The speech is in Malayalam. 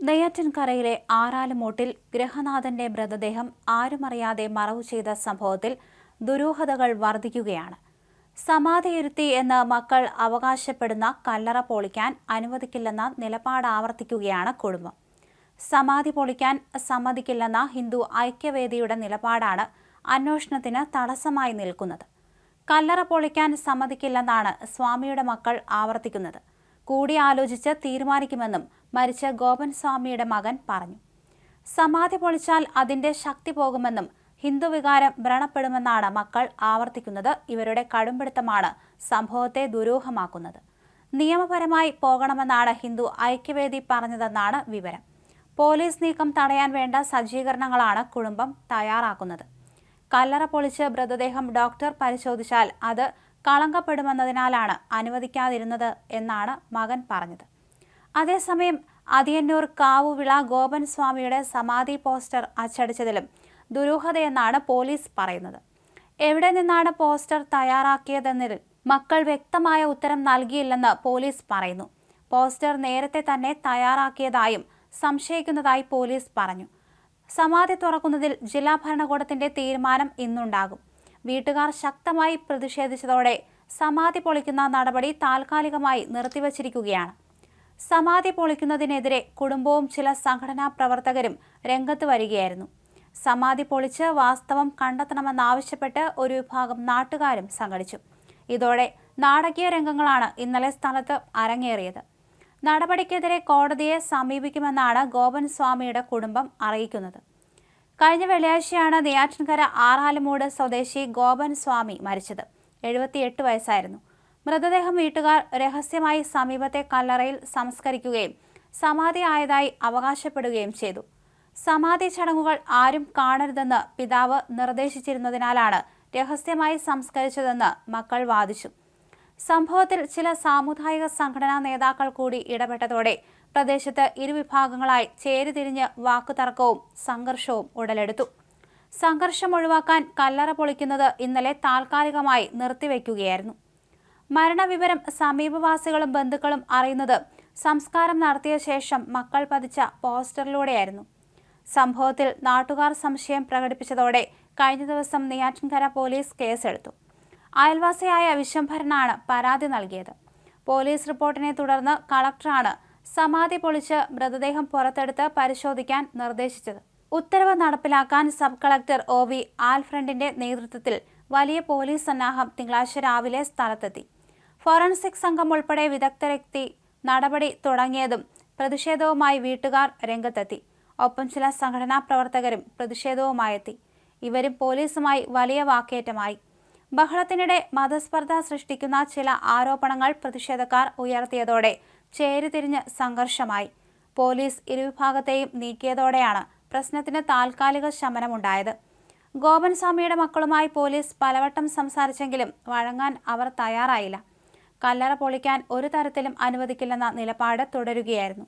നെയ്യാറ്റിൻകരയിലെ ആറാലുമൂട്ടിൽ ഗ്രഹനാഥന്റെ മൃതദേഹം ആരുമറിയാതെ മറവു ചെയ്ത സംഭവത്തിൽ ദുരൂഹതകൾ വർദ്ധിക്കുകയാണ് സമാധിയിരുത്തി എന്ന് മക്കൾ അവകാശപ്പെടുന്ന കല്ലറ പൊളിക്കാൻ അനുവദിക്കില്ലെന്ന നിലപാട് ആവർത്തിക്കുകയാണ് കുടുംബം. സമാധി പൊളിക്കാൻ സമ്മതിക്കില്ലെന്ന ഹിന്ദു ഐക്യവേദിയുടെ നിലപാടാണ് അന്വേഷണത്തിന് തടസ്സമായി നിൽക്കുന്നത്. കല്ലറ പൊളിക്കാൻ സമ്മതിക്കില്ലെന്നാണ് സ്വാമിയുടെ മക്കൾ ആവർത്തിക്കുന്നത്. കൂടിയാലോചിച്ച് തീരുമാനിക്കുമെന്നും മരിച്ച ഗോപൻ സ്വാമിയുടെ മകൻ പറഞ്ഞു. സമാധി പൊളിച്ചാൽ അതിന്റെ ശക്തി പോകുമെന്നും ഹിന്ദുവികാരം വ്രണപ്പെടുമെന്നാണ് മക്കൾ ആവർത്തിക്കുന്നത്. ഇവരുടെ കടുംപിടുത്തമാണ് സംഭവത്തെ ദുരൂഹമാക്കുന്നത്. നിയമപരമായി പോകണമെന്നാണ് ഹിന്ദു ഐക്യവേദി പറഞ്ഞതെന്നാണ് വിവരം. പോലീസ് നീക്കം തടയാൻ വേണ്ട സജ്ജീകരണങ്ങളാണ് കുടുംബം തയ്യാറാക്കുന്നത്. കല്ലറ പൊളിച്ച് മൃതദേഹം ഡോക്ടർ പരിശോധിച്ചാൽ അത് കളങ്കപ്പെടുമെന്നതിനാലാണ് അനുവദിക്കാതിരുന്നത് എന്നാണ് മകൻ പറഞ്ഞത്. അതേസമയം അതിയന്നൂർ കാവുവിള ഗോപൻ സ്വാമിയുടെ സമാധി പോസ്റ്റർ അച്ചടിച്ചതിലും ദുരൂഹതയെന്നാണ് പോലീസ് പറയുന്നത്. എവിടെ നിന്നാണ് പോസ്റ്റർ തയ്യാറാക്കിയതെന്നതിൽ മക്കൾ വ്യക്തമായ ഉത്തരം നൽകിയില്ലെന്ന് പോലീസ് പറയുന്നു. പോസ്റ്റർ നേരത്തെ തന്നെ തയ്യാറാക്കിയതായും സംശയിക്കുന്നതായി പോലീസ് പറഞ്ഞു. സമാധി തുറക്കുന്നതിൽ ജില്ലാ ഭരണകൂടത്തിന്റെ തീരുമാനം ഇന്നുണ്ടാകും. വീട്ടുകാർ ശക്തമായി പ്രതിഷേധിച്ചതോടെ സമാധി പൊളിക്കുന്ന നടപടി താൽക്കാലികമായി നിർത്തിവച്ചിരിക്കുകയാണ്. സമാധി പൊളിക്കുന്നതിനെതിരെ കുടുംബവും ചില സംഘടനാ പ്രവർത്തകരും രംഗത്ത് വരികയായിരുന്നു. സമാധി പൊളിച്ച് വാസ്തവം കണ്ടെത്തണമെന്നാവശ്യപ്പെട്ട് ഒരു വിഭാഗം നാട്ടുകാരും സംഘടിച്ചു. ഇതോടെ നാടകീയ രംഗങ്ങളാണ് ഇന്നലെ സ്ഥലത്ത് അരങ്ങേറിയത്. നടപടിക്കെതിരെ കോടതിയെ സമീപിക്കുമെന്നാണ് ഗോപൻ സ്വാമിയുടെ കുടുംബം അറിയിക്കുന്നത്. കഴിഞ്ഞ വെള്ളിയാഴ്ചയാണ് നെയ്യാറ്റിൻകര ആറാലുമൂട് സ്വദേശി ഗോപൻ സ്വാമി മരിച്ചത്. എഴുപത്തിയെട്ട് വയസ്സായിരുന്നു. മൃതദേഹം വീട്ടുകാർ രഹസ്യമായി സമീപത്തെ കല്ലറയിൽ സംസ്കരിക്കുകയും സമാധി ആയതായി അവകാശപ്പെടുകയും ചെയ്തു. സമാധി ചടങ്ങുകൾ ആരും കാണരുതെന്ന് പിതാവ് നിർദ്ദേശിച്ചിരുന്നതിനാലാണ് രഹസ്യമായി സംസ്കരിച്ചതെന്ന് മക്കൾ വാദിച്ചു. സംഭവത്തിൽ ചില സാമുദായിക സംഘടനാ നേതാക്കൾ കൂടി ഇടപെട്ടതോടെ പ്രദേശത്ത് ഇരുവിഭാഗങ്ങളായി ചേരിതിരിഞ്ഞ് വാക്കുതർക്കവും സംഘർഷവും ഉടലെടുത്തു. സംഘർഷം ഒഴിവാക്കാൻ കല്ലറ പൊളിക്കുന്നത് ഇന്നലെ താൽക്കാലികമായി നിർത്തിവെക്കുകയായിരുന്നു. മരണവിവരം സമീപവാസികളും ബന്ധുക്കളും അറിയുന്നത് സംസ്കാരം നടത്തിയ ശേഷം മക്കൾ പതിച്ച പോസ്റ്ററിലൂടെയായിരുന്നു. സംഭവത്തിൽ നാട്ടുകാർ സംശയം പ്രകടിപ്പിച്ചതോടെ കഴിഞ്ഞ ദിവസം നെയ്യാറ്റിൻകര പോലീസ് കേസെടുത്തു. അയൽവാസിയായ വിശ്വംഭരനാണ് പരാതി നൽകിയത്. പോലീസ് റിപ്പോർട്ടിനെ തുടർന്ന് കളക്ടറാണ് സമാധി പൊളിച്ച് മൃതദേഹം പുറത്തെടുത്ത് പരിശോധിക്കാൻ നിർദ്ദേശിച്ചത്. ഉത്തരവ് നടപ്പിലാക്കാൻ സബ് കളക്ടർ ഒ വി ആൽഫ്രണ്ടിന്റെ നേതൃത്വത്തിൽ വലിയ പോലീസ് സന്നാഹം തിങ്കളാഴ്ച രാവിലെ സ്ഥലത്തെത്തി. ഫോറൻസിക് സംഘം ഉൾപ്പെടെ വിദഗ്ധരെത്തി നടപടി തുടങ്ങിയതും പ്രതിഷേധവുമായി വീട്ടുകാർ രംഗത്തെത്തി. ഒപ്പം ചില സംഘടനാ പ്രവർത്തകരും പ്രതിഷേധവുമായെത്തി. ഇവരും പോലീസുമായി വലിയ വാക്കേറ്റമായി. ബഹളത്തിനിടെ മതസ്പർദ്ധ സൃഷ്ടിക്കുന്ന ചില ആരോപണങ്ങൾ പ്രതിഷേധക്കാർ ഉയർത്തിയതോടെ ചേരിതിരിഞ്ഞ് സംഘർഷമായി. പോലീസ് ഇരുവിഭാഗത്തെയും നീക്കിയതോടെയാണ് പ്രശ്നത്തിന് താൽക്കാലിക ശമനമുണ്ടായത്. ഗോപൻസ്വാമിയുടെ മക്കളുമായി പോലീസ് പലവട്ടം സംസാരിച്ചെങ്കിലും വഴങ്ങാൻ അവർ തയ്യാറായില്ല. കല്ലറ പൊളിക്കാൻ ഒരു തരത്തിലും അനുവദിക്കില്ലെന്ന നിലപാട് തുടരുകയായിരുന്നു